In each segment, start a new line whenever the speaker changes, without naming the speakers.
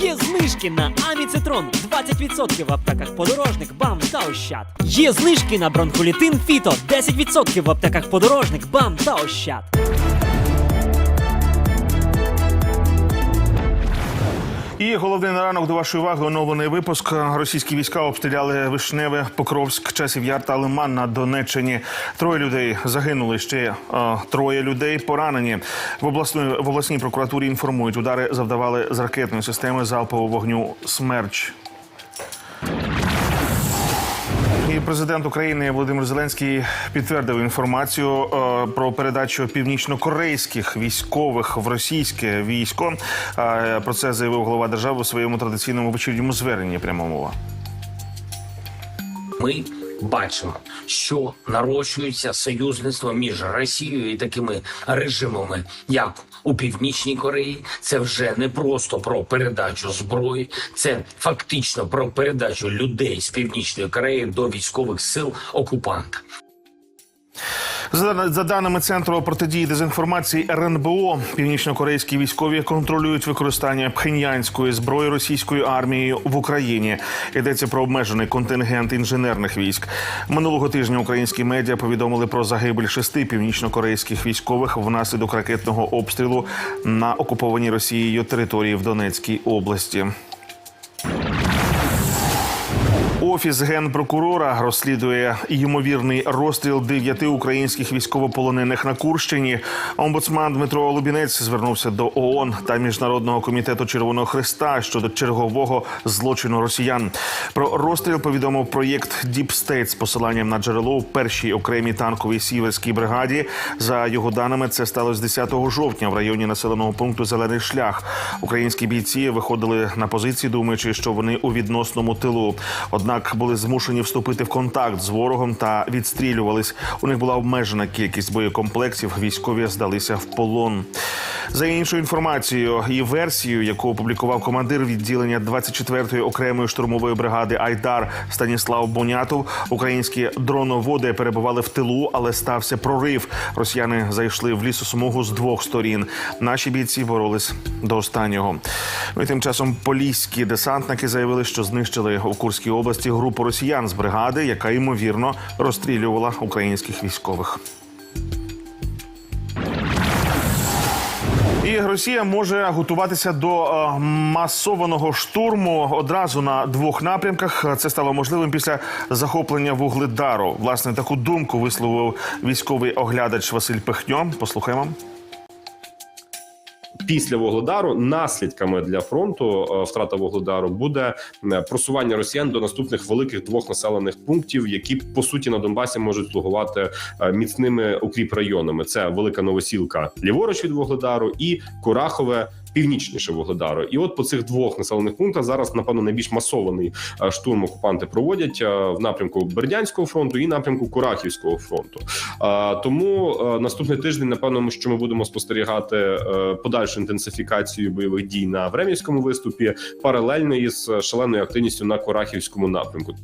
Є знижки на Аміцитрон 20% в аптеках подорожник, бам та ощад. Є знижки на бронхолітин Фіто 10% в аптеках подорожник, бам та ощад.
І головний на ранок до вашої уваги оновлений випуск. Російські війська обстріляли Вишневе, Покровськ, Часів Яр та Лиман на Донеччині. Троє людей загинули. Ще е, троє людей поранені. В обласної в обласній прокуратурі інформують, удари завдавали з ракетної системи залпового вогню Смерч. Президент України Володимир Зеленський підтвердив інформацію е, про передачу північнокорейських військових в російське військо. Е, про це заявив голова держави у своєму традиційному вечірньому зверненні. Пряма мова.
Ми бачимо, що нарощується союзництво між Росією і такими режимами, як у Північній Кореї. Це вже не просто про передачу зброї, це фактично про передачу людей з Північної Кореї до військових сил окупанта.
За, даними центру протидії дезінформації РНБО, північнокорейські військові контролюють використання пхеньянської зброї російською армією в Україні. Йдеться про обмежений контингент інженерних військ. Минулого тижня українські медіа повідомили про загибель шести північнокорейських військових внаслідок ракетного обстрілу на окупованій Росією території в Донецькій області. Офіс генпрокурора розслідує ймовірний розстріл дев'яти українських військовополонених на Курщині. Омбудсман Дмитро Лубінець звернувся до ООН та міжнародного комітету Червоного Христа щодо чергового злочину росіян. Про розстріл повідомив проєкт Deep State з посиланням на джерело в першій окремій танковій сіверській бригаді. За його даними, це сталося 10 жовтня в районі населеного пункту Зелений шлях. Українські бійці виходили на позиції, думаючи, що вони у відносному тилу. Однак були змушені вступити в контакт з ворогом та відстрілювались. У них була обмежена кількість боєкомплексів. Військові здалися в полон. За іншою інформацією і версією, яку опублікував командир відділення 24-ї окремої штурмової бригади Айдар Станіслав Бонятов, українські дроноводи перебували в тилу, але стався прорив. Росіяни зайшли в лісосмугу з двох сторін. Наші бійці боролись до останнього. Ну і тим часом поліські десантники заявили, що знищили у Курській області групу росіян з бригади, яка ймовірно розстрілювала українських військових. І Росія може готуватися до е, масованого штурму одразу на двох напрямках. Це стало можливим після захоплення вугледару. Власне, таку думку висловив військовий оглядач Василь Пехньо. Послухаємо.
Після Вугледару наслідками для фронту е, втрата Вугледару буде е, просування росіян до наступних великих двох населених пунктів, які по суті на Донбасі можуть слугувати е, міцними укріп районами. Це велика новосілка ліворуч від Вугледару і Курахове. Північніше Вугледару, і от по цих двох населених пунктах зараз напевно найбільш масований е, штурм окупанти проводять е, в напрямку Бердянського фронту і напрямку Курахівського фронту. Е, Тому наступний тиждень, напевно, що ми будемо спостерігати подальшу інтенсифікацію бойових дій на Времівському виступі, паралельно із шаленою активністю на Курахівському напрямку.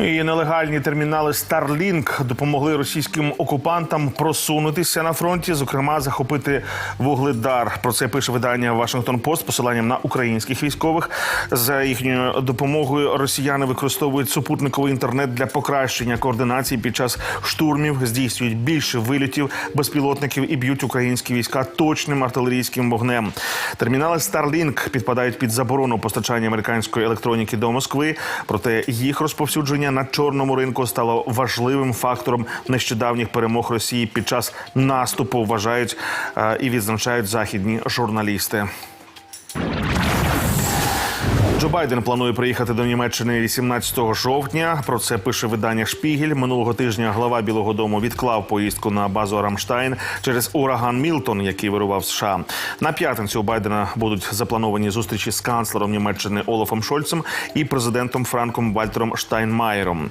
Ну і нелегальні термінали Starlink допомогли російським окупантам просунутися на фронті, зокрема захопити вугледар. Про це пише видання Вашингтон Пост посиланням на українських військових. За їхньою допомогою росіяни використовують супутниковий інтернет для покращення координації під час штурмів, здійснюють більше вильотів безпілотників і б'ють українські війська точним артилерійським вогнем. Термінали Starlink підпадають під заборону постачання американської електроніки до Москви. Проте їх розповсюдження на чорному ринку стало важливим фактором нещодавніх перемог Росії під час наступу. Вважають е, і відзначають західні журналісти. Джо Байден планує приїхати до Німеччини 18 жовтня. Про це пише видання Шпігель. Минулого тижня глава Білого Дому відклав поїздку на базу Рамштайн через ураган Мілтон, який вирував США. На п'ятницю у Байдена будуть заплановані зустрічі з канцлером Німеччини Олафом Шольцем і президентом Франком Вальтером Штайнмаєром.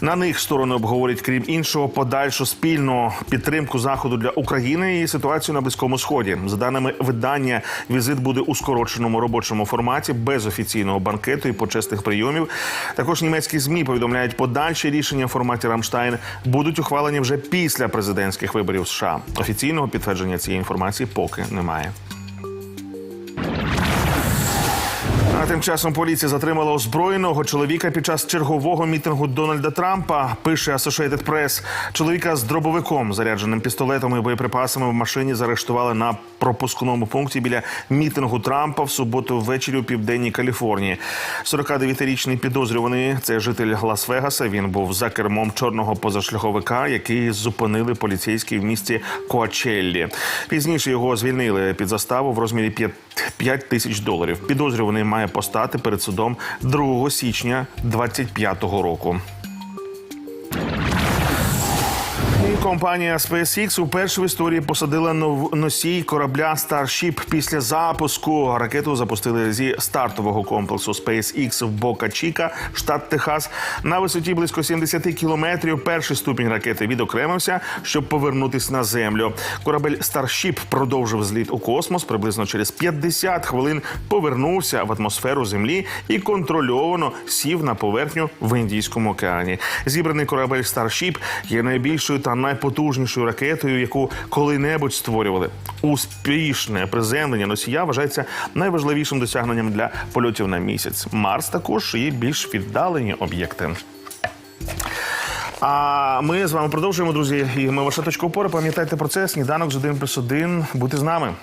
На них сторони обговорять, крім іншого, подальшу спільну підтримку заходу для України і ситуацію на близькому сході. За даними видання, візит буде у скороченому робочому форматі без офіційного банкету і почесних прийомів. Також німецькі змі повідомляють, подальші рішення в форматі Рамштайн будуть ухвалені вже після президентських виборів США. Офіційного підтвердження цієї інформації поки немає. А тим часом поліція затримала озброєного чоловіка під час чергового мітингу Дональда Трампа. Пише Associated Press. Чоловіка з дробовиком, зарядженим пістолетом і боєприпасами в машині заарештували на пропускному пункті біля мітингу Трампа в суботу ввечері у південній Каліфорнії. 49-річний підозрюваний це житель Лас-Вегаса. Він був за кермом чорного позашляховика, який зупинили поліцейські в місті Коачеллі. Пізніше його звільнили під заставу в розмірі 5 5 тисяч доларів. Підозрюваний має постати перед судом 2 січня 2025 року. Компанія SpaceX уперше в історії посадила носій корабля Starship після запуску. Ракету запустили зі стартового комплексу SpaceX в Бока Чіка, штат Техас. На висоті близько 70 кілометрів. Перший ступінь ракети відокремився, щоб повернутись на землю. Корабель Starship продовжив зліт у космос. Приблизно через 50 хвилин повернувся в атмосферу Землі і контрольовано сів на поверхню в Індійському океані. Зібраний корабель Starship є найбільшою та найпотужнішою ракетою, яку коли-небудь створювали. Успішне приземлення носія вважається найважливішим досягненням для польотів на місяць. Марс також є більш віддалені об'єкти. А ми з вами продовжуємо, друзі. І ми ваша точка опори. Пам'ятайте про це. Сніданок з 1 плюс 1. Будьте з нами.